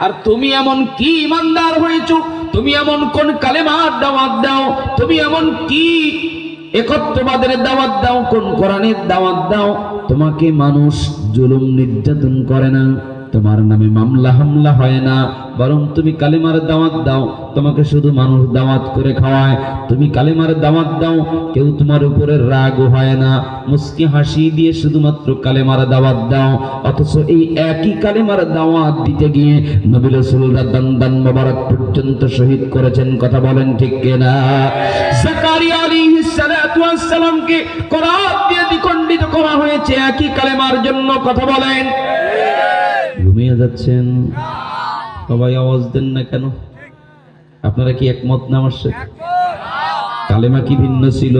আর তুমি এমন কি ইমানদার হয়েছ? তুমি এমন কোন কালেমার দাওয়াত দাও? তুমি এমন কি একত্ববাদের দাওয়াত দাও? কোন কোরআনের দাওয়াত দাও? তোমাকে মানুষ জুলুম নির্যাতন করে না। তোমার নামে মামলা হামলা হয় না। বরং তুমি কালেমার দাওয়াত দাও। তোমাকে শুধু মানুষ দাওয়াত করে খাওয়ায়। তুমি কালেমার দাওয়াত দাও। কেউ তোমার উপরে রাগও হয় না। মুস্কি হাসি দিয়ে শুধুমাত্র কালেমার দাওয়াত দাও। অথচ এই একই কালেমার দাওয়াত দিতে গিয়ে নবী রাসূলরা দান দান মোবারক পর্যন্ত শহীদ করেছেন। কথা বলেন ঠিক কিনা? জাকারিয়া আলাইহিস সালাতু ওয়াস সালামকে করাত দিয়ে দ্বিখণ্ডিত করা হয়েছে। একই কালেমার জন্য কথা বলেন। ঘুমিয়ে যাচ্ছেন। সবাই আওয়াজ দেন না কেন? আপনারা কি একমত না আমার সাথে? কালেমা কি ভিন্ন ছিল?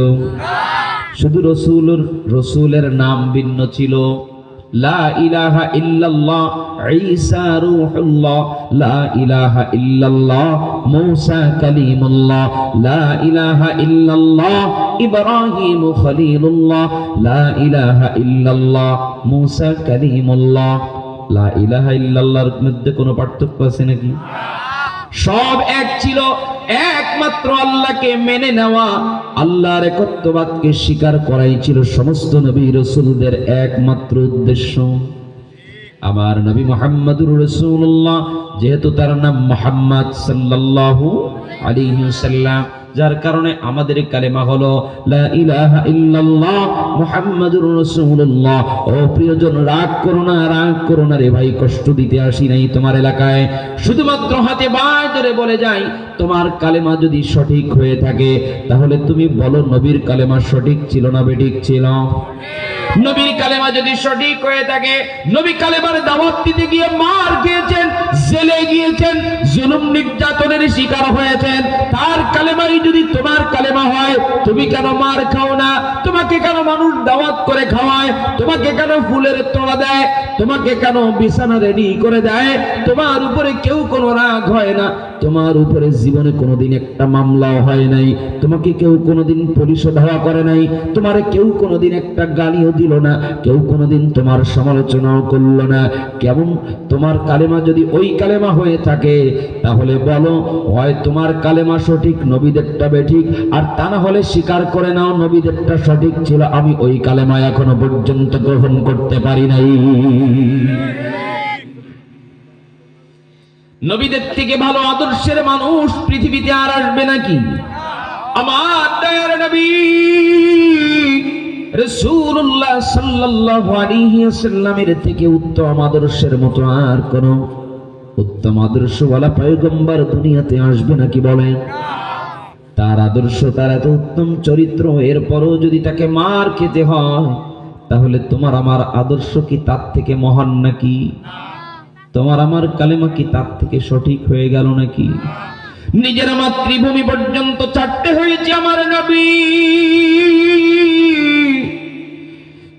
শুধু রসুলের রসুলের নাম ভিন্ন ছিল। লা ইলাহা ইল্লাল্লাহ লা ইলাহা মূসা কালিমুল্লাহ। লা ইলাহা লা ইলাহা লা ইলাহা ইল্লাল্লাহর মধ্যে কোনো পার্থক্য আছে নাকি? সব এক ছিল, একমাত্র আল্লাহকে মেনে নেওয়া। আল্লাহর একত্ববাদকে স্বীকার করাই ছিল সমস্ত নবী রসুলদের একমাত্র উদ্দেশ্য। আমার নবী মোহাম্মদুর রসুল্লাহ যেহেতু তার নাম মোহাম্মদ সাল্লাল্লাহু আলাইহি সাল্লাম যার কারণে আমাদের কালেমা হলো রাগ করো না, রাগ করো না রে ভাই, কষ্ট দিতে আসি নাই তোমার এলাকায়। শুধুমাত্র হাতে বায় ধরে বলে যাই, তোমার কালেমা যদি সঠিক হয়ে থাকে, তাহলে তুমি বলো, নবীর কালেমা সঠিক ছিল না বেঠিক ছিল? নবীর কালেমা যদি সঠিক হয়ে থাকে, নবী কালেমার দাওয়াত দিতে গিয়ে মার খেয়েছেন, জেলে গিয়েছেন, জুলুম নির্যাতনের শিকার হয়েছেন, তার কালেমাই যদি তোমার কালেমা হয়, তুমি কেন মার খাও না? তোমাকে কেন মানুষ দাওয়াত করে খাওয়ায়? তোমাকে কেন ফুলের তোড়া দেয়? তোমাকে কেন বিছানা রেডি করে দেয়? তোমার উপরে কেউ কোনো রাগ হয় না। তোমার উপরে জীবনে কোনোদিন একটা মামলাও হয় নাই। তোমাকে কেউ কোনোদিন পরিশোধ হওয়া করে নাই। তোমার কেউ কোনোদিন একটা গালিও দিল না। কেউ কোনোদিন তোমার সমালোচনাও করল না। কেমন? তোমার কালেমা যদি ওই কালেমা হয়ে থাকে, তাহলে বলো, হয় তোমার কালেমা সঠিক নবীদেরটা বেঠিক আর তা না হলে স্বীকার করে নাও নবীদেরটা সঠিক ছিল। আমি ওই কালেমা এখনও পর্যন্ত গ্রহণ করতে পারি নাই। নবীদের থেকে ভালো আদর্শের মানুষ পৃথিবীতে আর আসবে নাকি? আমার নবী রাসূলুল্লাহ সাল্লাল্লাহু থেকে উত্তম আদর্শের মতো আর কোন উত্তম আদর্শওয়ালা পয়গম্বর দুনিয়াতে আসবে নাকি বলেন? তার আদর্শ, তার এত উত্তম চরিত্র, এরপরও যদি তাকে মার খেতে হয়, তাহলে তোমার আমার আদর্শ কি তার থেকে মহান নাকি? তোমার আমার কালেমা কি তার থেকে সঠিক হয়ে গেল নাকি? নিজের মাতৃভূমি পর্যন্ত চারটে হয়েছে আমার নবী।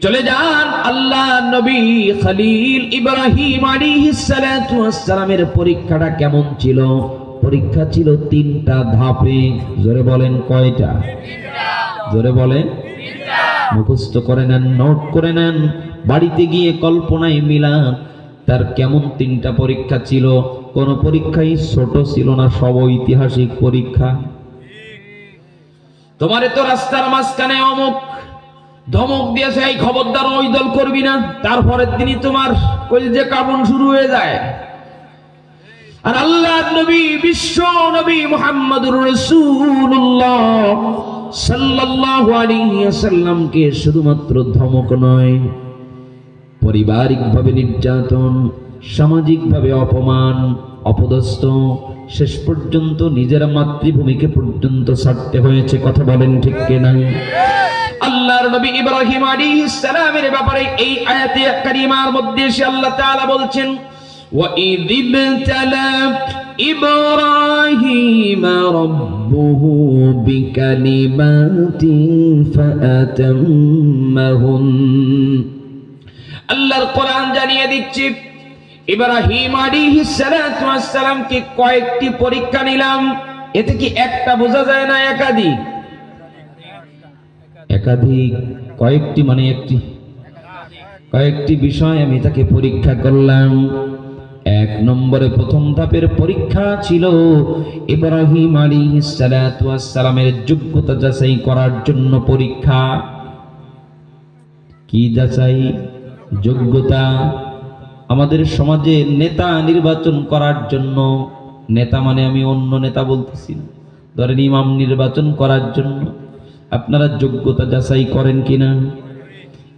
চলে যান আল্লাহ নবী খালিল ইব্রাহিম সালাতু সালামের পরীক্ষাটা কেমন ছিল? পরীক্ষা ছিল তিনটা ধাপে। জোরে বলেন কয়টা? জোরে বলেন। মুখস্থ করে নেন, নোট করে নেন। বাড়িতে গিয়ে কল্পনায় মিলান, তার কেমন তিনটা পরীক্ষা ছিল। কোন পরীক্ষাই ছোট ছিল না, সব ঐতিহাসিক পরীক্ষা। তোমার তো রাস্তার মাঝখানে অমুক ধমক দিয়েছে, এই খবরদার ওই দল করবি না। তারপরের দিনই তোমার কলজে কাবন শুরু হয়ে যায়। আর আল্লাহ নবী, বিশ্ব নবী মুহাম্মদুর রাসূলুল্লাহ সাল্লাল্লাহু আলাইহি ওয়াসাল্লামকে শুধুমাত্র ধমক নয়, পারিবারিকভাবে নির্যাতন, সামাজিকভাবে অপমান, অপদস্থ, শেষ পর্যন্ত নিজের মাতৃভূমিকে পর্যন্ত ছাড়তে হয়েছে, কথা বলেন ঠিক কিনা আল্লাহর নবী ইব্রাহিম আলাইহিস সালামের ব্যাপারে এই আয়াতে কারিমার মধ্যে সে আল্লাহ তাআলা বলছেন وَإِذِ ابْتَلَى إِبْرَاهِيمَ رَبُّهُ بِكَلِمَاتٍ فَأَتَمَّهُنَّ আল্লাহর কোরআন জানিয়ে দিচ্ছি ইব্রাহিম আলাইহিস সালাতু ওয়াস সালামকে কয়েকটি পরীক্ষা নিলাম এতে কি একটা বোঝা যায় না একাধিক একাধিক কয়েকটি মানে একটি কয়েকটি বিষয় আমি তাকে পরীক্ষা করলাম এক নম্বরে প্রথম ধাপের পরীক্ষা ছিল ইব্রাহিম আলী সালামের যোগ্যতা যাচাই করার জন্য পরীক্ষা। কি যাচাই? যোগ্যতা আমাদের সমাজে নেতা নির্বাচন করার জন্য। নেতা মানে আমি অন্য নেতা বলতেছি। ধরেন ইমাম নির্বাচন করার জন্য। আপনারা যোগ্যতা যাচাই করেন কিনা?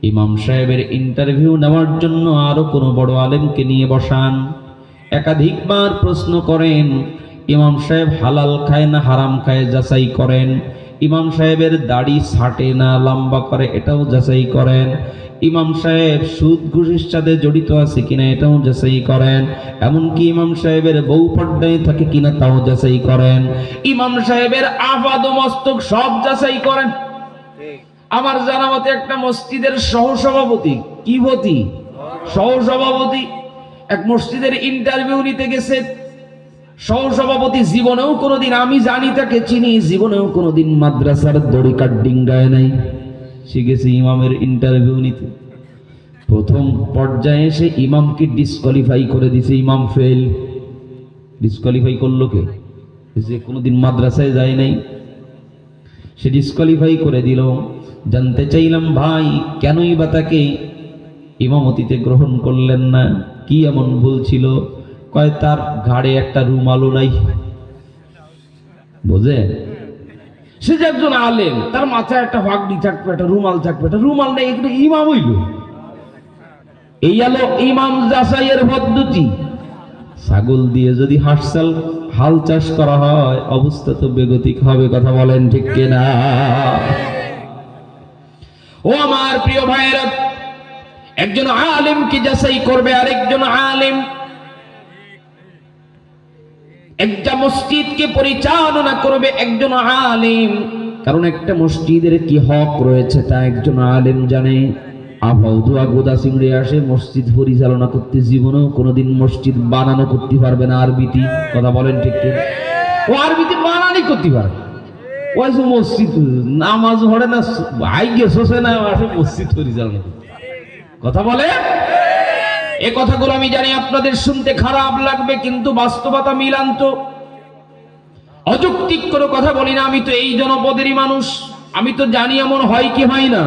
ইমাম সাহেবের ইন্টারভিউ নেওয়ার জন্য আরও কোনো বড় আলেমকে নিয়ে বসান। একাধিকবার প্রশ্ন করেন, ইমাম সাহেব হালাল খায় না হারাম খায় যাচাই করেন। ইমাম সাহেবের দাড়ি ছাটে না লম্বা করে এটাও যাচাই করেন। ইমাম সাহেব সুদ ঘুষের সাথে জড়িত আছে কিনা এটাও যাচাই করেন। এমনকি ইমাম সাহেবের বউ পর্দায় থাকে কিনা তাও যাচাই করেন। ইমাম সাহেবের আপাদ মস্তক সব যাচাই করেন। আমার জানা মতে একটা মসজিদের সহসভাপতি। পতি সহসভাপতি। এক মসজিদের ইন্টারভিউ নিতে গেছে। সহসভাপতি জীবনেও কোনোদিন আমি জানি তাকে, চিনি, জীবনেও কোনোদিন মাদ্রাসার দড়ি কাট ডিঙ্গায় নাই। গেছে ইমামের ইন্টারভিউ নিতে। প্রথম পর্যায়ে এসে ইমামকে ডিসকোয়ালিফাই করে দিছে, ইমাম ফেল ডিসকোয়ালিফাই করল কে? সে কোনোদিন মাদ্রাসায় যায় নাই। সে ডিসকোয়ালিফাই করে দিল। জানতে চাইলাম, ভাই, কেনই বা তাকে ইমামতিতে গ্রহণ করলেন না? কি এমন ভুল ছিল? কয়, তার ঘাড়ে একটা রুমালও নাই। বোঝে? সে যে একজন আলেম, তার মাথায় একটা ফাগড়ি থাকবে, একটা রুমাল থাকবে, একটা রুমাল নেই এগুলো ইমাম হইল। এই আলো ইমাম যাচাইয়ের পদ্ধতি? ছাগল দিয়ে যদি হাঁসচাল হাল চাষ করা হয়, অবস্থা তো বেগতিক হবে, কথা বলেন ঠিক কিনা? ও আমার প্রিয় ভাইয়েরা, একজন আলেমকে যাচাই করবে? আরেকজন আলেম একটা মসজিদকে পরিচালনা করবে একজন আলেম। কারণ একটা মসজিদের কি হক রয়েছে তা একজন আলেম জানে। আবহাওয়া গোদা সিংড়ে আসে, মসজিদ পরিচালনা করতে জীবনেও কোনোদিন মসজিদ বানানো করতে পারবে না। আরবিতি কথা বলেন ঠিক কি? ও আরবিতি বানানি করতে পারবে ওই যে মসজিদ, নামাজ হরে না ভাই গেছে না আসে মসজিদ পরিচালনা করতে। কথা বলে? এ কথাগুলো আমি জানি, আপনাদের শুনতে খারাপ লাগবে, কিন্তু বাস্তবতা মিলান্ত। অযৌক্তিক কোনো কথা বলি না, আমি তো এই জনপদেরই মানুষ। আমি তো জানি এমন হয় কি হয় না।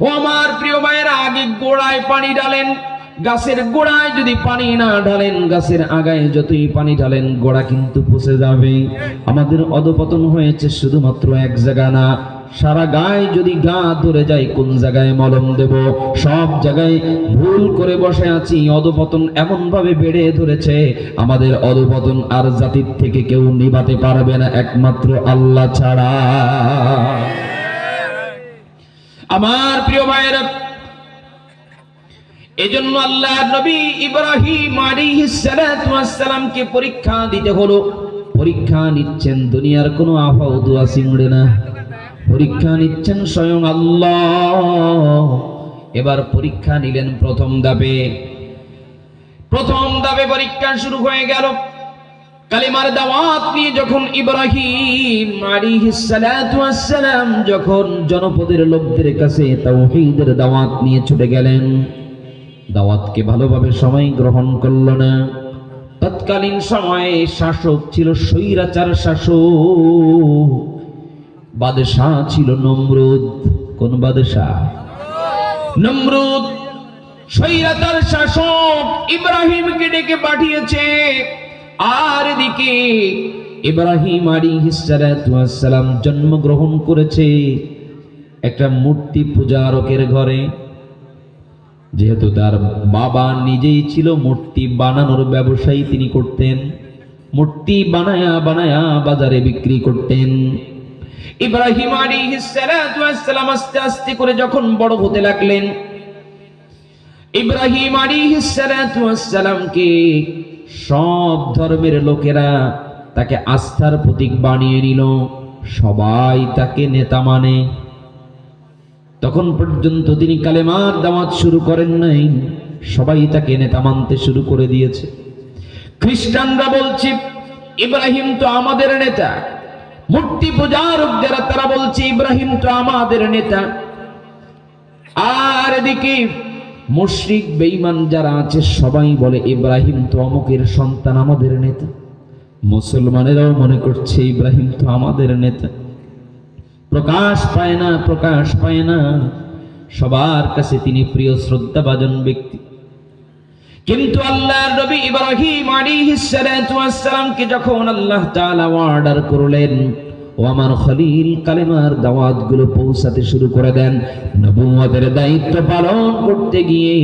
ও আমার প্রিয় ভাইয়েরা, আগে গোড়ায় পানি ডালেন গাছের গোড়ায় যদি পানি না ঢালেন, গাছের আগায় যতই পানি ঢালেন, গোড়া কিন্তু পচে যাবে। আমাদের অধপতন হয়েছে শুধুমাত্র এক জায়গা না, সারা গায়ে যদি গা ধরে যায়, কোন জায়গায় মলম দেব? সব জায়গায় ভুল করে বসে আছি, অধপতন এমন ভাবে বেড়ে ধরেছে। আমাদের অধপতন আর জাতির থেকে কেউ নিবাতে পারবে না, একমাত্র আল্লাহ ছাড়া। আমার প্রিয় ভাইয়েরা এজন্য আল্লাহ নবী ইব্রাহিম সালামকে পরীক্ষা দিতে হলো। পরীক্ষা নিচ্ছেন দুনিয়ার কোনো দোয়া সিংড়ে না। পরীক্ষা নিচ্ছেন স্বয়ং আল্লাহ। এবার পরীক্ষা নিলেন প্রথম দাবে প্রথম দাবে পরীক্ষা শুরু হয়ে গেল। কালিমার দাওয়াত নিয়ে যখন ইব্রাহিম সালাম যখন জনপদের লোকদের কাছে তাওহীদের দাওয়াত নিয়ে ছুটে গেলেন দাওয়াতকে ভালোভাবে সবাই গ্রহণ করল না। তৎকালীন সময়ে শাসক ছিল স্বৈরাচার শাসক। বাদশাহ ছিল নমরুদ। কোন বাদশাহ? নমরুদ। স্বৈরাচার শাসক ইব্রাহিমকে ডেকে পাঠিয়েছে। আর এদিকে ইব্রাহিম আলাইহিস সালাতু ওয়াস সালাম জন্মগ্রহণ করেছে। একটা মূর্তি পূজারকের ঘরে। যেহেতু তার বাবা নিজেই ছিল মূর্তি বানানোর ব্যবসায়ী তিনি করতেন। মূর্তি বানায়া বানায়া বাজারে বিক্রি করতেন। ইব্রাহিম আলাইহিস সালাতু সালাম আস্তে আস্তে করে যখন বড় হতে লাগলেন, ইব্রাহিম আলাইহিস সালাতু ওয়াস সালামকে সব ধর্মের লোকেরা তাকে আস্থার প্রতীক বানিয়ে নিল। সবাই তাকে নেতা মানে। তখন পর্যন্ত তিনি কালেমার দাওয়াত শুরু করেন নাই। সবাই তাকে নেতা মানতে শুরু করে দিয়েছে। খ্রিস্টানরা বলছে, ইব্রাহিম তো আমাদের নেতা। মূর্তি পূজারক যারা তারা বলছে, ইব্রাহিম তো আমাদের নেতা। আর এদিকে মুশরিক, বেঈমান যারা আছে, সবাই বলে, ইব্রাহিম তো অমুকের সন্তান আমাদের নেতা। মুসলমানেরাও মনে করছে, ইব্রাহিম তো আমাদের নেতা। প্রকাশ পায় না, প্রকাশ পায় না। সবার কাছে তিনি প্রিয় শ্রদ্ধাভাজন ব্যক্তি। কিন্তু আল্লাহর নবী ইব্রাহিম আলাইহিস সালাতু ওয়াস সালামকে যখন আল্লাহ তাআলা অর্ডার করলেন ও আমার খলিল কালেমার দাওয়াতগুলো পৌঁছাতে শুরু করে দেন। নবুয়তের দায়িত্ব পালন করতে গিয়ে,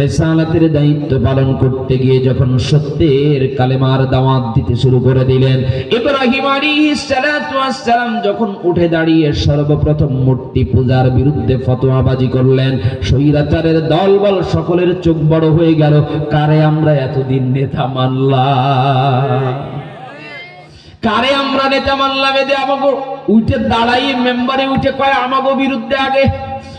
রেসালাতের দায়িত্ব পালন করতে গিয়ে যখন সত্যের কালেমার দাওয়াত দিতে শুরু করে দিলেন, ইব্রাহিম সালাম যখন উঠে দাঁড়িয়ে সর্বপ্রথম মূর্তি পূজার বিরুদ্ধে ফতোয়াবাজি করলেন, স্বৈরাচারের দলবল সকলের চোখ বড় হয়ে গেল, কারে আমরা এতদিন নেতা মানলাম? কারে আমরা নেতা মানলাম এদের আমাকে উঠে দাঁড়াই, মেম্বারে উঠে কয় আমাকে বিরুদ্ধে আগে?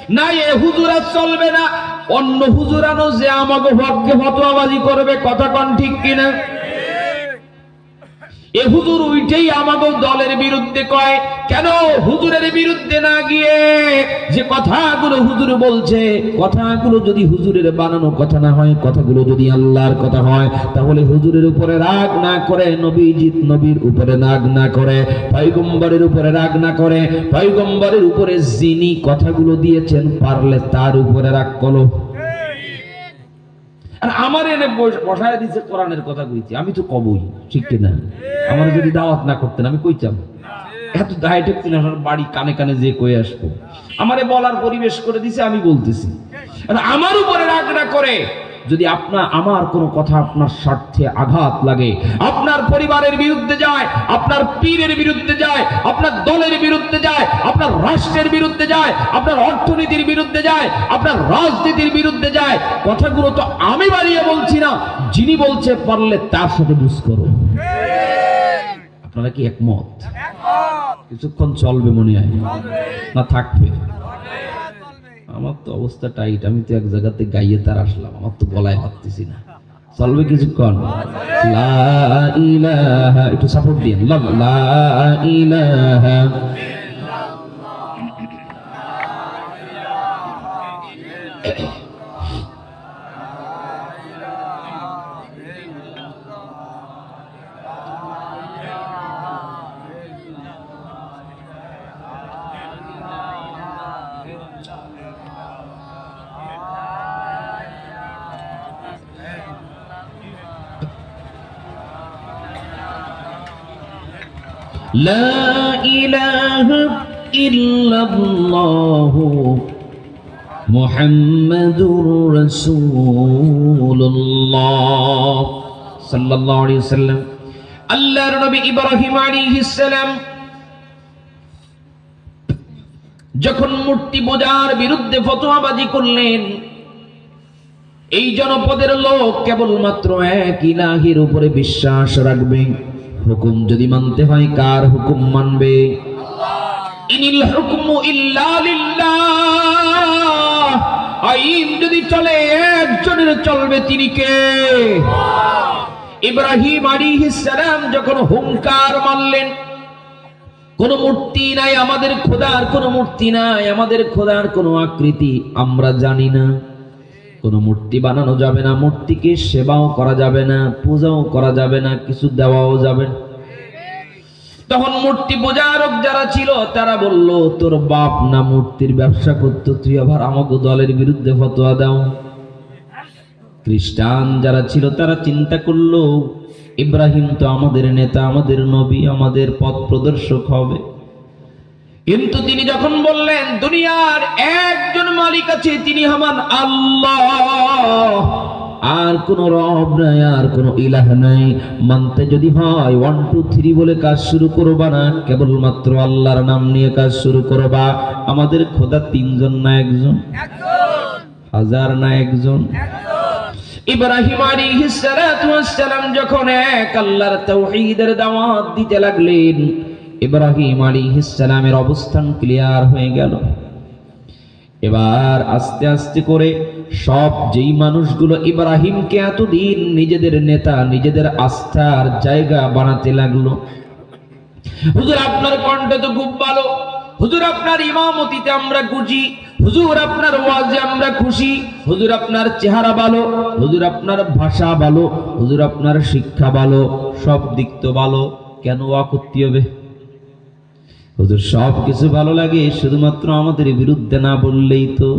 না, এ হুজুরা চলবে না। অন্য হুজুরানো যে আমাকে হককে ফতোয়াবাজি করবে, কথা কন ঠিক কিনা? এ হুজুর উইটেই আমাকে দলের বিরুদ্ধে কয়, কেন হুজুরের বিরুদ্ধে না গিয়ে যে কথাগুলো হুজুর বলছে, কথাগুলো যদি হুজুরের বানানো কথা না হয়, কথাগুলো যদি আল্লাহর কথা হয়, তাহলে হুজুরের উপরে রাগ না করে, নবীজিৎ নবীর উপরে রাগ না করে, পয়গম্বরের উপরে রাগ না করে, পয়গম্বরের উপরে যিনি কথাগুলো দিয়েছেন, পারলে তার উপরে রাগ করো। আর আমার এনে বসায় দিছে কোরআনের কথা কইছি আমি তো কবই, ঠিক না আমার যদি দাওয়াত না করতেন, আমি কইতাম। এত দায়িত্ব কিনা বাড়ি কানে কানে যে কই আসব আমারে বলার পরিবেশ করে দিছে, আমি বলতেছি। আর আমার উপরে রাগ না করে, যদি আপনার আমার কোনো কথা আপনার স্বার্থে আঘাত লাগে, আপনার পরিবারের বিরুদ্ধে যায়, আপনার পীরের বিরুদ্ধে যায়, আপনার দলের বিরুদ্ধে যায়, আপনার রাষ্ট্রের বিরুদ্ধে যায়, আপনার অর্থনীতির বিরুদ্ধে যায়, আপনার রাজনীতির বিরুদ্ধে যায়, কথাগুলো তো আমি বাড়িয়ে বলছি না, যিনি বলছে পারলে তার সাথে বুঝ করো। আপনারা কি একমত? কিছুক্ষণ চলবে মনে হয়। না, থাকবে। আমার তো অবস্থা টাইট, আমি তো এক জায়গাতে গাইয়ে তার আসলাম, আমার তো গলায় পারতেছি না। চলবে কিছুক্ষণ। একটু সাপোর্ট দিয়ে لا إله إلا الله. মোহাম্মদুর রসুল্লাহ সাল্লাল্লাহু আলাইহি সাল্লাম আল্লাহর নবী ইব্রাহিম আলাইহিস সালাম যখন মূর্তি পূজার বিরুদ্ধে ফতোয়াবাজি করলেন, এই জনপদের লোক কেবলমাত্র এক ইলাহির উপরে বিশ্বাস রাখবে। হুকুম যদি মানতে হয়, কার হুকুম মানবে? ইনিল হুকুম ইল্লা লিল্লাহ। আইন যদি চলে, একজনের চলবে তিনি কে? ইব্রাহিম সালাম যখন হুঙ্কার মারলেন, কোন মূর্তি নাই আমাদের খোদার, কোন মূর্তি নাই আমাদের খোদার, কোন আকৃতি আমরা জানি না। কোন মূর্তি বানানো যাবে না, মূর্তিকে সেবাও করা যাবে না, পূজাও করা যাবে না, কিছু দেওয়াও যাবে না। তখন মূর্তি পূজারক যারা ছিল, তারা বলল, তোর বাপ না মূর্তির ব্যবসা করতো, তুই আবার আমাকে দলের বিরুদ্ধে ফতোয়া দাও। খ্রিস্টান যারা ছিল, তারা চিন্তা করল, ইব্রাহিম তো আমাদের নেতা, আমাদের নবী, আমাদের পথ প্রদর্শক হবে। কিন্তু তিনি যখন বললেন, দুনিয়ার একজন মালিক আছে, তিনি হমান আল্লাহ। আর কোন রব নাই, আর কোন ইলাহ নাই। মানতে যদি হয় ওয়ান টু থ্রি বলে কাজ শুরু করবা না। কেবলমাত্র আল্লাহর নাম নিয়ে কাজ শুরু করবা। আমাদের খোদা তিনজন না একজন? হাজার না একজন? ইব্রাহিম আলাইহিস সালাতু সালাম যখন এক আল্লাহর দিতে লাগলেন, ইব্রাহিম আলাইহিস সালামের অবস্থান ক্লিয়ার হয়ে গেল। এবার আস্তে আস্তে করে সব যেই মানুষগুলো ইব্রাহিমকে এতদিন নিজেদের নেতা, নিজেদের আস্থার জায়গা বানাতে লাগল। হুজুর, আপনার কণ্ঠ তো খুব ভালো। হুজুর, আপনার ইমামতিতে আমরা গুজি হুজুর, আপনার ওয়াজে আমরা খুশি। হুজুর, আপনার চেহারা ভালো। হুজুর, আপনার ভাষা ভালো। হুজুর, আপনার শিক্ষা ভালো। সব দিক তো ভালো। কেন ওয়া করতে হবে? হুজুর, সব কিছু ভালো লাগে, শুধুমাত্র আমাদের বিরুদ্ধে না বললেই তো।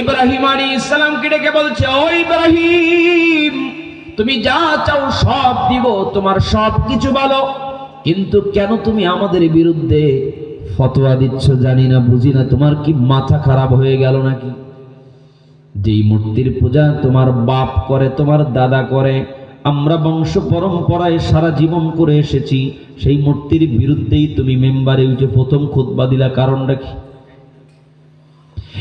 ইব্রাহিম আলী ইসলামকে ডেকে বলছে, ও ইব্রাহিম, তুমি যা চাও সব দিব, তোমার সব কিছু ভালো। কিন্তু কেন তুমি আমাদের বিরুদ্ধে ফতোয়া দিচ্ছ জানি না, বুঝি না, তোমার কি মাথা খারাপ হয়ে গেল নাকি? যেই মূর্তির পূজা তোমার বাপ করে, তোমার দাদা করে আমরা বংশ পরম্পরায় সারা জীবন করে এসেছি সেই মূর্তির বিরুদ্ধেই তুমি মেম্বারে উঠে প্রথম খুতবা দিলা কারণটা কি?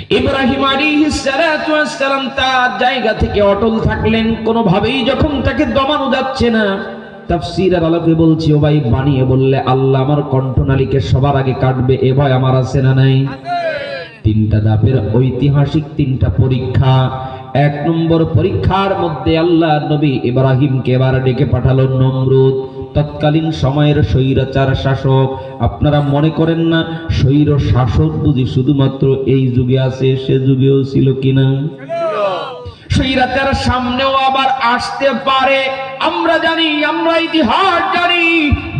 ইব্রাহিম আলাইহিসসালাম তার জায়গা থেকে অটল থাকলেন কোনোভাবেই যখন তাকে দমানো যাচ্ছে না। তাফসীরের আলোকে বলছি ও ভাই বানিয়ে বললে আল্লাহ আমার কণ্ঠনালীকে সবার আগে কাটবে এ ভয় আমার আছে না নাই? তিনটা দাপের ঐতিহাসিক তিনটা পরীক্ষা এক নম্বর পরীক্ষার মধ্যে আল্লাহ নবী ইব্রাহিমকে এবার ডেকে পাঠালো নমরুদ। তৎকালীন সময়ের স্বৈরাচার শাসক। আপনারা মনে করেন না স্বৈর শাসক বুঝি শুধুমাত্র এই যুগে আছে সে যুগেও ছিল কিনা? স্বৈরাচার সামনেও আবার আসতে পারে। আমরা জানি, আমরা ইতিহাস জানি।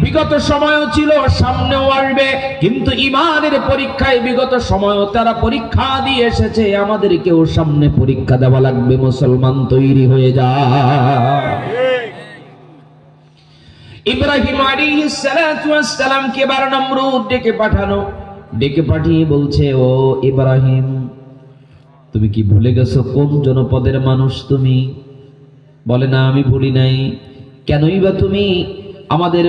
বিগত সময়ও ছিল, সামনেও আসবে। কিন্তু ইমানের পরীক্ষায় বিগত সময়ও তারা পরীক্ষা দিয়ে এসেছে, আমাদেরকেও সামনে পরীক্ষা দেওয়া লাগবে, মুসলমান তৈরি হয়ে যা। ইব্রাহিম আলাইহিস সালাতু ওয়াস সালামকে বার নমরুদ ডেকে পাঠানো। ডেকে পাঠিয়ে বলছে, ও ইব্রাহিম, তুমি কি ভুলে গেছো কোন জনপদের মানুষ তুমি? বলে, না, আমি ভুলি নাই। কেনই বা তুমি আমাদের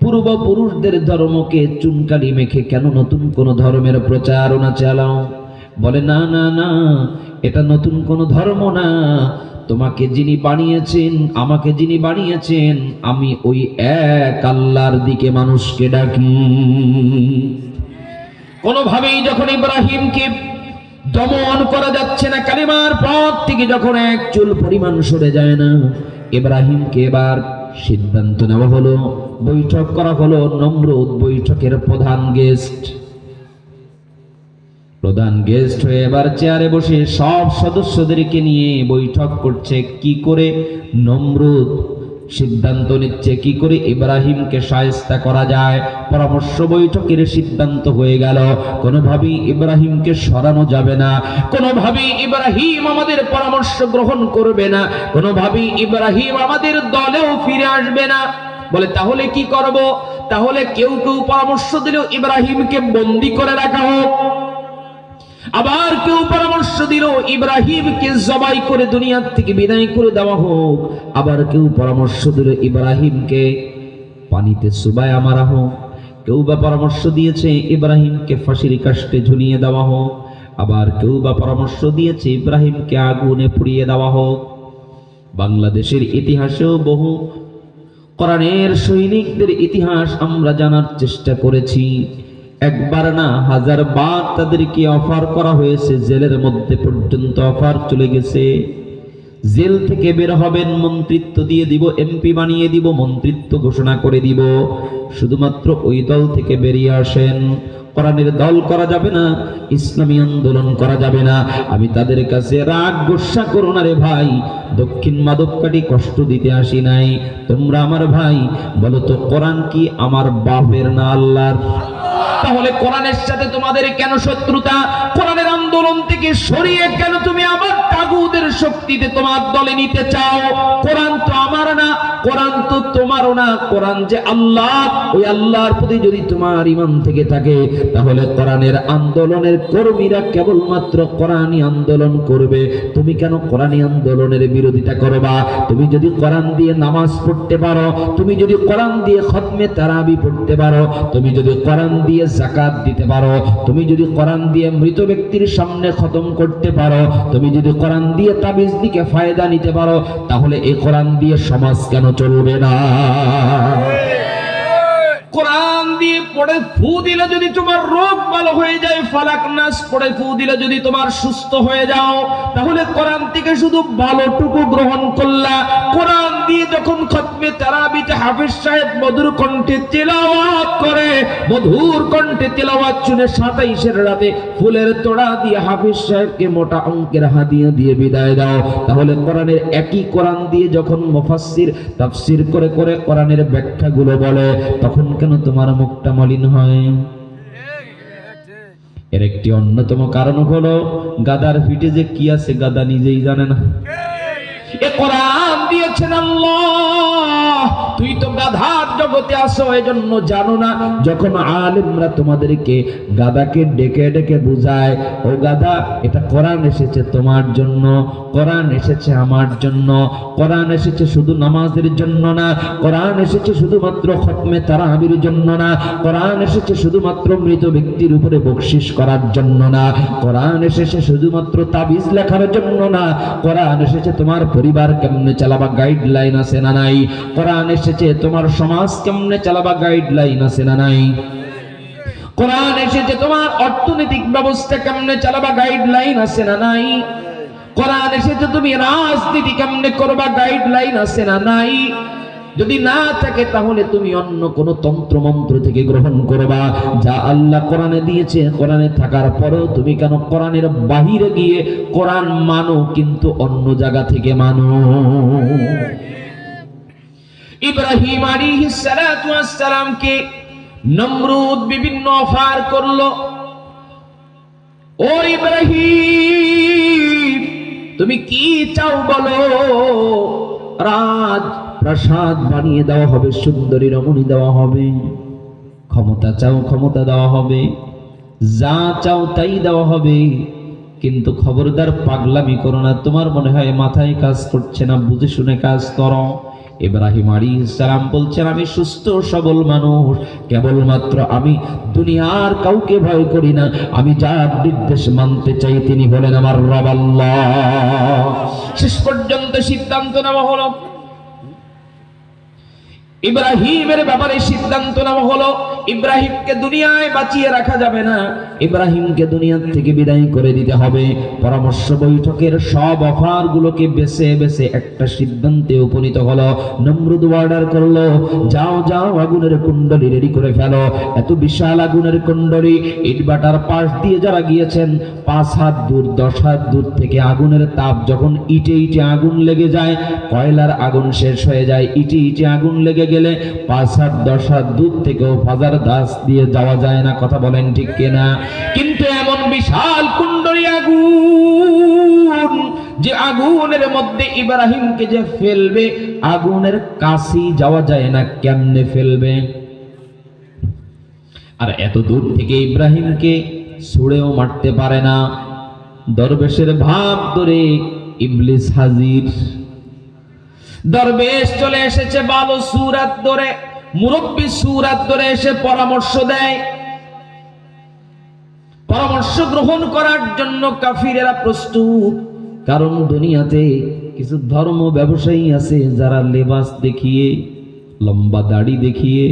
পূর্বপুরুষদের ধর্মকে চুনকালি মেখে কেন নতুন কোন ধর্মের প্রচারণা চালাও বলে, না না না, এটা নতুন কোন ধর্ম না। তোমাকে যিনি বানিয়েছেন, আমাকে যিনি বানিয়েছেন, আমি ওই এক আল্লাহর দিকে মানুষকে ডাকি। কোনোভাবেই যখন ইব্রাহিমকে দমন করা যাচ্ছে না, কালিমার পথ থেকে যখন এক চুল পরিমাণ সরে যায় না, ইব্রাহিমকে এবার সিদ্ধান্ত নেওয়া হলো, বৈঠক করা হলো, নমরুদ বৈঠকের প্রধান গেস্ট। প্রধান গেস্ট হয়ে এবার চেয়ারে বসে সব সদস্যদেরকে নিয়ে বৈঠক করছে, কি করে? নমরুদ সিদ্ধান্ত নিচ্ছে কি করে ইব্রাহিমকে সায়স্তা করা যায়? পরামর্শ বৈঠকের সিদ্ধান্ত হয়ে গেল। কোনোভাবেই ইব্রাহিমকে সরানো যাবে না। কোনোভাবেই ইব্রাহিম আমাদের পরামর্শ গ্রহণ করবে না। কোনোভাবেই ইব্রাহিম আমাদের দলেও ফিরে আসবে না। বলে, তাহলে কি করব? তাহলে কেউ কেউ পরামর্শ দিলেও ইব্রাহিমকে বন্দি করে রাখা হোক। আবার কেউ পরামর্শ দিল, ইব্রাহিমকে জবাই করে দুনিয়ার থেকে বিদায় করে দেওয়া হোক। আবার কেউ পরামর্শ দিল, ইব্রাহিমকে পানিতে সুবায় মারা হোক। কেউ বা পরামর্শ দিয়েছে, ইব্রাহিমকে ফাঁসির কাষ্টে ঝুলিয়ে দেওয়া হোক। আবার কেউ বা পরামর্শ দিয়েছে, ইব্রাহিমকে আগুনে পুড়িয়ে দেওয়া হোক। বাংলাদেশের ইতিহাসেও বহু কোরআনের সৈনিকদের ইতিহাস আমরা জানার চেষ্টা করেছি। একবার না হাজার বার তাদেরকে অফার করা হয়েছে, জেলের মধ্যে পর্যন্ত অফার চলে গেছে। জেল থেকে বের হবেন, মন্ত্রিত্ব দিয়ে দিব, এমপি বানিয়ে দিব, মন্ত্রিত্ব ঘোষণা করে দিব। শুধুমাত্র ওই দল থেকে বেরিয়ে আসেন। কোরআনের দল করা যাবে না, ইসলামী আন্দোলন করা যাবে না। আমি তাদের কাছে রাগ গোসা করো না রে ভাই, দক্ষিণ মাদককাটি কষ্ট দিতে আসি নাই। তোমরা আমার ভাই, বলো তো কোরআন কি আমার বাপের না আল্লাহর? তাহলে কোরআনের সাথে তোমাদের কেন শত্রুতা? কোরআনের আন্দোলন থেকে সরিয়ে কেন তুমি আমার তাগুদের শক্তিতে তোমার দলে নিতে চাও? কোরআন তো আমার না, কোরআন তো তোমারও না। কোরআন যে আল্লাহ, ওই আল্লাহর প্রতি যদি তোমার ইমান থেকে থাকে, তাহলে কোরআনের আন্দোলনের কর্মীরা কেবলমাত্র কোরআনই আন্দোলন করবে। তুমি কেন কোরআনই আন্দোলনের বিরোধিতা করবা? তুমি যদি কোরআন দিয়ে নামাজ পড়তে পারো, তুমি যদি কোরআন দিয়ে খতমে তারাবি পড়তে পারো, তুমি যদি কোরআন দিয়ে জাকাত দিতে পারো। তুমি যদি কোরআন দিয়ে মৃত ব্যক্তির সামনে খতম করতে পারো, তুমি যদি কোরআন দিয়ে তাবিজ দিকে ফায়দা নিতে পারো, তাহলে এই কোরআন দিয়ে সমাজ কেন চলবে না? কোরআন দিয়ে পড়ে ফু দিলে যদি তোমার রোগ ভালো হয়ে যায়, ফালাক নাস পড়ে ফু দিলে যদি তোমার সুস্থ হয়ে যাও, তাহলে কোরআন থেকে শুধু ভালোটুকু গ্রহণ করলা। কোরআন দিয়ে যখন খতমে তারাবি দিয়েছে হাফিজ সাহেব মধুর কণ্ঠে তেলাওয়াত করে, মধুর কণ্ঠে তেলাওয়াত শুনে সাতাইশের রাতে ফুলের তোড়া দিয়ে হাফিজ সাহেবকে মোটা অঙ্কের হাদিয়া দিয়ে বিদায় দাও। তাহলে কোরআনের একই কোরআন দিয়ে যখন মুফাসসির তাফসীর করে করে কোরআনের ব্যাখ্যাগুলো বলে, তখন কেন তোমার মুখটা মলিন হয়? এর একটি অন্যতম কারণ হলো, গাদার পিঠে যে কি আছে গাদা নিজেই জানে না। এ কোরআন দিয়েছেন আল্লাহ তুই তো গাধার জগতে আসো, এজন্য জানো না, যখন আলেমরা তোমাদেরকে গাদাকে ডেকে ডেকে বুঝায়, ও গাদা, এটা কোরআন এসেছে তোমার জন্য, কোরআন এসেছে আমার জন্য, কোরআন এসেছে শুধু নামাজের জন্য না, কোরআন এসেছে শুধুমাত্র খতমে তারাবির জন্য না, কোরআন এসেছে শুধুমাত্র মৃত ব্যক্তির উপরে বকশিস করার জন্য না, কোরআন এসেছে শুধুমাত্র তাবিজ লেখার জন্য না, কোরআন এসেছে তোমার পরিবার কেমনে চালাবা গাইডলাইন আছে না নাই, কোরআন এসেছে তোমার সমাজ কেমনে চালাবা গাইডলাইন আছে না নাই? কোরআন এসেছে, তোমার অর্থনৈতিক ব্যবস্থা কেমনে চালাবা গাইডলাইন আছে না নাই? কোরআন এসেছে, তুমি রাজনীতি কেমনে করবা গাইডলাইন আছে না নাই? যদি না থাকে, তাহলে তুমি অন্য কোন তন্ত্র মন্ত্র থেকে গ্রহণ করবা। যা আল্লাহ কোরআনে দিয়েছে, কোরআনে থাকার পরেও তুমি কেন কোরআনের বাহিরে গিয়ে কোরআন মানো, কিন্তু অন্য জায়গা থেকে মানো? ইব্রাহিম ওয়াস সালামকে নমরুদ বিভিন্ন অফার করল। ও ইব্রাহিম, তুমি কি চাও বলো? রাজ প্রাসাদ বানিয়ে দেওয়া হবে, সুন্দরী রমণী দেওয়া হবে। ক্ষমতা চাও, ক্ষমতা দেওয়া হবে। যা চাও তাই দেওয়া হবে। কিন্তু খবরদার পাগলামি করো না, তোমার মনে হয় মাথায় কাজ করছে না, বুঝে শুনে কাজ করো। ইব্রাহিম আলী ইসলাম বলছেন, আমি সুস্থ সবল মানুষ। কেবলমাত্র আমি দুনিয়ার কাউকে ভয় করি না। আমি যার নির্দেশ মানতে চাই তিনি বলেন আমার রব আল্লাহ। শেষ পর্যন্ত সিদ্ধান্ত নেওয়া হলো। ইব্রাহিমের ব্যাপারে সিদ্ধান্ত নেওয়া হলো, ইব্রাহিমকে দুনিয়ায় বাঁচিয়ে রাখা যাবে না। ইব্রাহিমকে দুনিয়া থেকে বিদায় করে দিতে হবে। পরামর্শ বৈঠকের সব অফার গুলোকে বেছে বেছে একটা সিদ্ধান্তে উপনীত হলো, নমরুদ অর্ডার করল, যাও যাও আগুনের কুণ্ডলী রেডি করে ফেলো। এত বিশাল আগুনের কুণ্ডলী ইটবাটার পাশ দিয়ে যারা গিয়েছেন, পাঁচ হাত দূর, দশ হাত দূর থেকে আগুনের তাপ যখন ইটে ইটে আগুন লেগে যায়, কয়লার আগুন শেষ হয়ে যায়, ইটে ইটে আগুন লেগে গেলে পাঁচ হাত দশ হাত দূর থেকেও ফাজার দাস দিয়ে যাওয়া যায় না, কথা বলেন ঠিক কিনা? কিন্তু এমন বিশাল কুণ্ডলী আগুন, যে আগুনের মধ্যে ইব্রাহিমকে যে ফেলবে, আগুনের কাছি যাওয়া যায় না, কেমনে ফেলবে? আর এত দূর থেকে ইব্রাহিমকে ছুঁড়েও মারতে পারে না। দরবেশের ভাব ধরে ইবলিস হাজির। দরবেশ চলে এসেছে ভালো সুরাত ধরে, মুরব্বী সুরাত ধরে এসে পরামর্শ দেয়। পরামর্শ গ্রহণ করার জন্য কাফিরেরা প্রস্তুত, কারণ দুনিয়াতে কিছু ধর্ম ব্যবসায়ী আছে যারা লেবাস দেখিয়ে, লম্বা দাড়ি দেখিয়ে,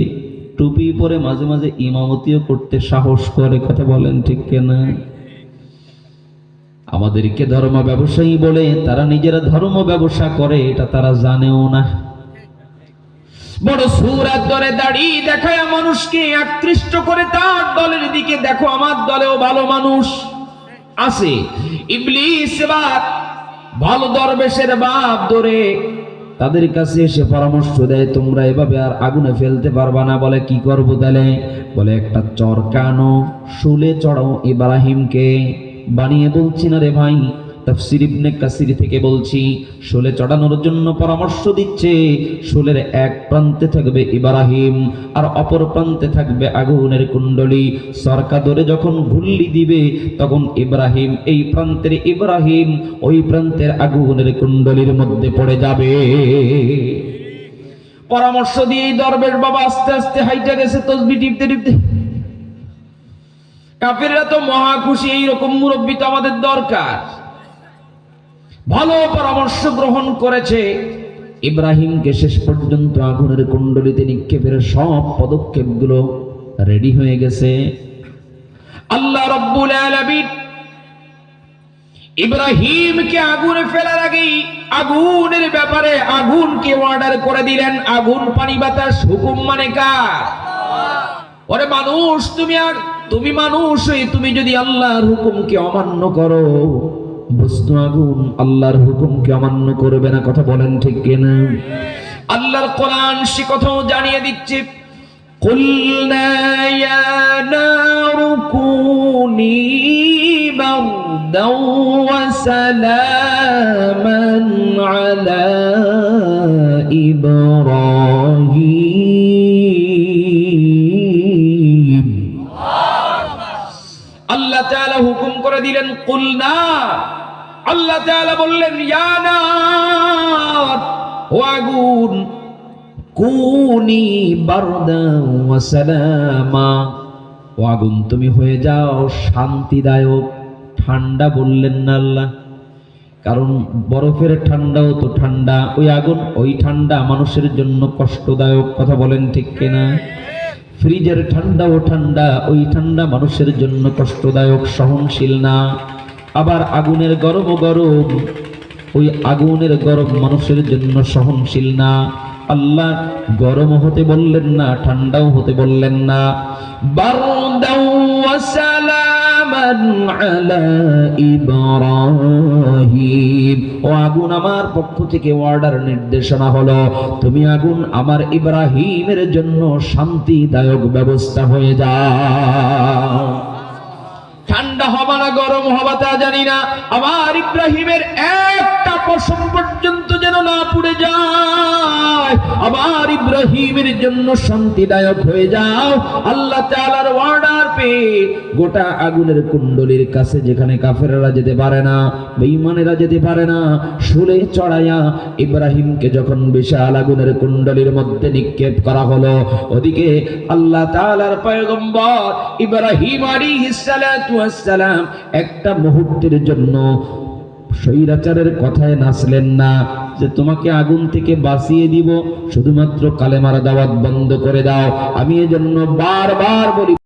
টুপি পরে মাঝে মাঝে ইমামতিও করতে সাহস করে, কথা বলেন ঠিক কেনা? আমাদেরকে ধর্ম ব্যবসায়ী বলে তারা নিজেরা ধর্ম ব্যবসা করে, এটা তারা জানেও না। বড় সুরাত দরে দাঁড়িয়ে দেখায় মানুষকে, আকৃষ্ট করে তার দলের দিকে দেখো, আমার দলেও ভালো মানুষ। আছে ইবলিস এবার ভালো দরবেশের বাপ ধরে, তাদের কাছে এসে পরামর্শ দেয়, তোমরা এভাবে আর আগুনে ফেলতে পারবা না। বলে, কি করব তাহলে? বলে, একটা চরকানো শুলে চড়াও ইব্রাহিমকে। বানিয়ে বলছি না রে ভাই। তাফসির ইবনে কাসির থেকে বলছি, শোলে চড়ানোর জন্য পরামর্শ দিচ্ছে, শোলের এক প্রান্তে থাকবে ইব্রাহিম, আর অপর প্রান্তে থাকবে আগুনের কুণ্ডলী। সরকা ধরে যখন ঘুল্লি দিবে, তখন ইব্রাহিম, এই প্রান্তের ইব্রাহিম, ওই প্রান্তের আগুনের কুণ্ডলীর মধ্যে পড়ে যাবে। পরামর্শ দিয়ে দরবেশ বাবা আস্তে আস্তে হাইটা গেছে, তসবি টিপতে টিপতে। কাফিররা তো মহা খুশি, এইরকম মুরব্বী তো আমাদের দরকার। ভালো পরামর্শ গ্রহণ করেছে। ইব্রাহিমকে শেষ পর্যন্ত আগুনের কুণ্ডলিতে নিক্ষেপের সব পদক্ষেপগুলো রেডি হয়ে গেছে। আল্লাহ রব্বুল আলামিন ইব্রাহিমকে আগুনে ফেলার আগেই আগুনের ব্যাপারে আগুনকে অর্ডার করে দিলেন। আগুন, পানি, বাতাস, হুকুম মানে কার? ওরে মানুষ, তুমি আর তুমি মানুষ হয়ে তুমি যদি আল্লাহর হুকুমকে অমান্য করো বস্তু আগুন আল্লাহর হুকুমকে অমান্য করবে না কথা বলেন ঠিক কিনা আল্লাহর কোরআন সে কথাও জানিয়ে দিচ্ছে قلنا يا نار كوني بردا وسلاما على إبراهيم তাআলা হুকুম করে দিলেন কুলনা আল্লাহ তাআলা বললেন, ইয়া নার, ও কুনি বারদা ওয়া সালামা। ও আগুন, তুমি হয়ে যাও শান্তিদায়ক। ঠান্ডা বললেন না আল্লাহ, কারণ বরফের ঠান্ডাও তো ঠান্ডা। ওই আগুন, ওই ঠান্ডা মানুষের জন্য কষ্টদায়ক, কথা বলেন ঠিক কিনা? ফ্রিজের ঠান্ডাও ঠান্ডা, ওই ঠান্ডা মানুষের জন্য কষ্টদায়ক, সহনশীল না। আবার আগুনের গরম গরম, ওই আগুনের গরম মানুষের জন্য সহনশীল না। আল্লাহ গরম হতে বললেন না, ঠান্ডাও হতে বললেন না। বারদাও আগুন আমার পক্ষ থেকে অর্ডার নির্দেশনা হলো, তুমি আগুন আমার ইব্রাহিমের জন্য শান্তিদায়ক ব্যবস্থা হয়ে যাও ঠান্ডা হবা না, গরম হবা তা জানি না, আমার ইব্রাহিমের একটা পশম পর্যন্ত যেন না পুড়ে যায়। আমার ইব্রাহিমের জন্য শান্তিদায়ক হয়ে যাও। আল্লাহ অর্ডার পেয়ে গোটা আগুনের কুণ্ডলীর কাছে যেখানে যেতে পারে না যেতে পারে না, শুলে চড়াইয়া ইব্রাহিমকে যখন বিশাল আগুনের কুণ্ডলীর মধ্যে নিক্ষেপ করা হলো, ওদিকে আল্লাহ তাআলার পয়গম্বর ইব্রাহিম আলাইহিস সালাতু একটা মুহূর্তের জন্য স্বৈরাচারের কথায় নাচলেন না, যে তোমাকে আগুন থেকে বাঁচিয়ে দিব। শুধুমাত্র কালেমার দাওয়াত বন্ধ করে দাও। আমি এজন্য বারবার বলি